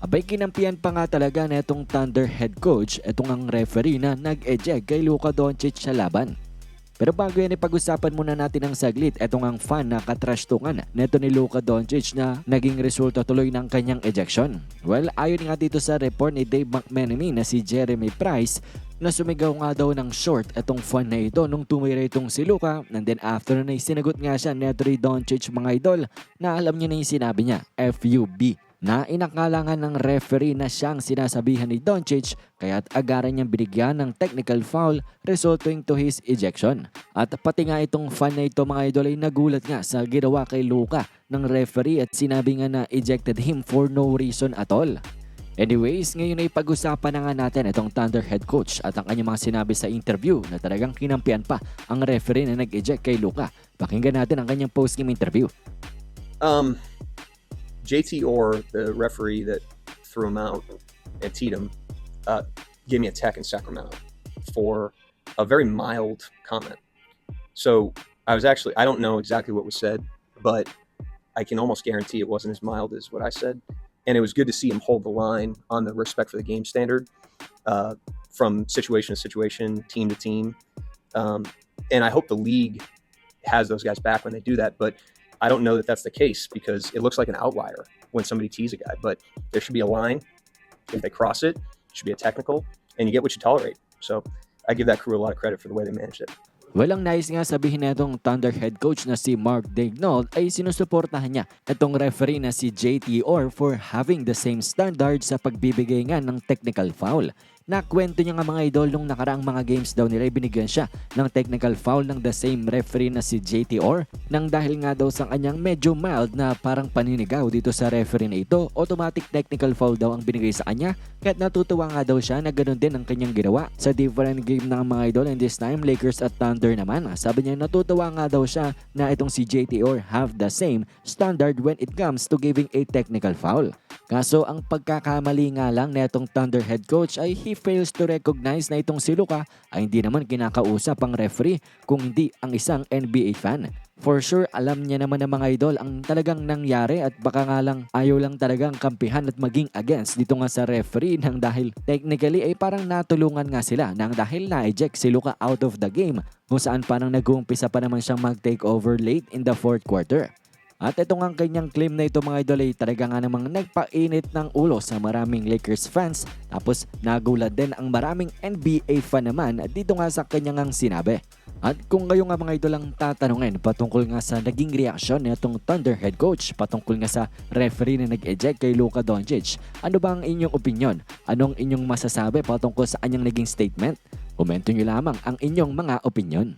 Abay kinampihan pa nga talaga na itong Thunder head coach, itong ang referee na nag-eject kay Luka Doncic sa laban. Pero bago yan ipag-usapan muna natin ang saglit, itong ang fan na katrashtungan neto ni Luka Doncic na naging resulta tuloy ng kanyang ejection. Well, ayon nga dito sa report ni Dave McMenemy na si Jeremy Price na sumigaw nga daw ng short itong fan na ito nung tumira itong si Luka and then after na sinagot nga siya neto ni Doncic mga idol na alam niya na yung sinabi niya, FUB na inakalangan ng referee na siyang sinasabihan ni Doncic kaya't agaran niyang binigyan ng technical foul resulting to his ejection. At pati nga itong fan na ito mga idol ay nagulat nga sa ginawa kay Luka ng referee at sinabi nga na ejected him for no reason at all. Anyways, ngayon ay pag-usapan na nga natin itong Thunder head coach at ang kanyang mga sinabi sa interview na talagang kinampihan pa ang referee na nag-eject kay Luka. Pakinggan natin ang kanyang post-game interview. Um, JT Orr, the referee that threw him out and teed him, uh, gave me a tech in Sacramento for a very mild comment. So I was actually, I don't know exactly what was said, but I can almost guarantee it wasn't as mild as what I said. And it was good to see him hold the line on the respect for the game standard uh, from situation to situation, team to team. Um, and I hope the league has those guys back when they do that. But I don't know that that's the case because it looks like an outlier when somebody tees a guy. But there should be a line. If they cross it, it should be a technical, and you get what you tolerate. So I give that crew a lot of credit for the way they managed it. Walang nais nga sabihin na itong Thunder head coach na si Mark Daignault ay sinusuportahan niya itong referee na si JT Orr for having the same standard sa pagbibigay nga ng technical foul. Nakwento niya nga mga idol nung nakaraang mga games daw nila binigyan siya ng technical foul ng the same referee na si JT Orr nang dahil nga daw sa kanyang medyo mild na parang paninigaw dito sa referee na ito, automatic technical foul daw ang binigay sa kanya kahit natutuwa nga daw siya na ganun din ang kanyang ginawa sa different game ng mga idol and this time Lakers at Thunder naman. Sabi niya natutuwa nga daw siya na itong si JT Orr have the same standard when it comes to giving a technical foul. Kaso ang pagkakamali nga lang na itong Thunder head coach ay he fails to recognize na itong si Luka ay hindi naman kinakausap ang referee kung hindi ang isang NBA fan. For sure, alam niya naman ng mga idol ang talagang nangyari at baka nga lang ayaw lang talagang kampihan at maging against dito nga sa referee nang dahil technically ay parang natulungan nga sila nang dahil na-eject si Luka out of the game kung saan parang nag-uumpisa pa naman siyang mag-take over late in the fourth quarter. At ito nga ang kanyang claim na ito mga idol ay talaga nga namang nagpainit ng ulo sa maraming Lakers fans tapos nagulat din ang maraming NBA fan naman dito nga sa kanyang ang sinabi. At kung kayo nga mga idol ang tatanungin patungkol nga sa naging reaksyon ni itong Thunder head coach patungkol nga sa referee na nag-eject kay Luka Doncic, ano ba ang inyong opinion? Anong inyong masasabi patungkol sa kanyang naging statement? Komento nyo lamang ang inyong mga opinion.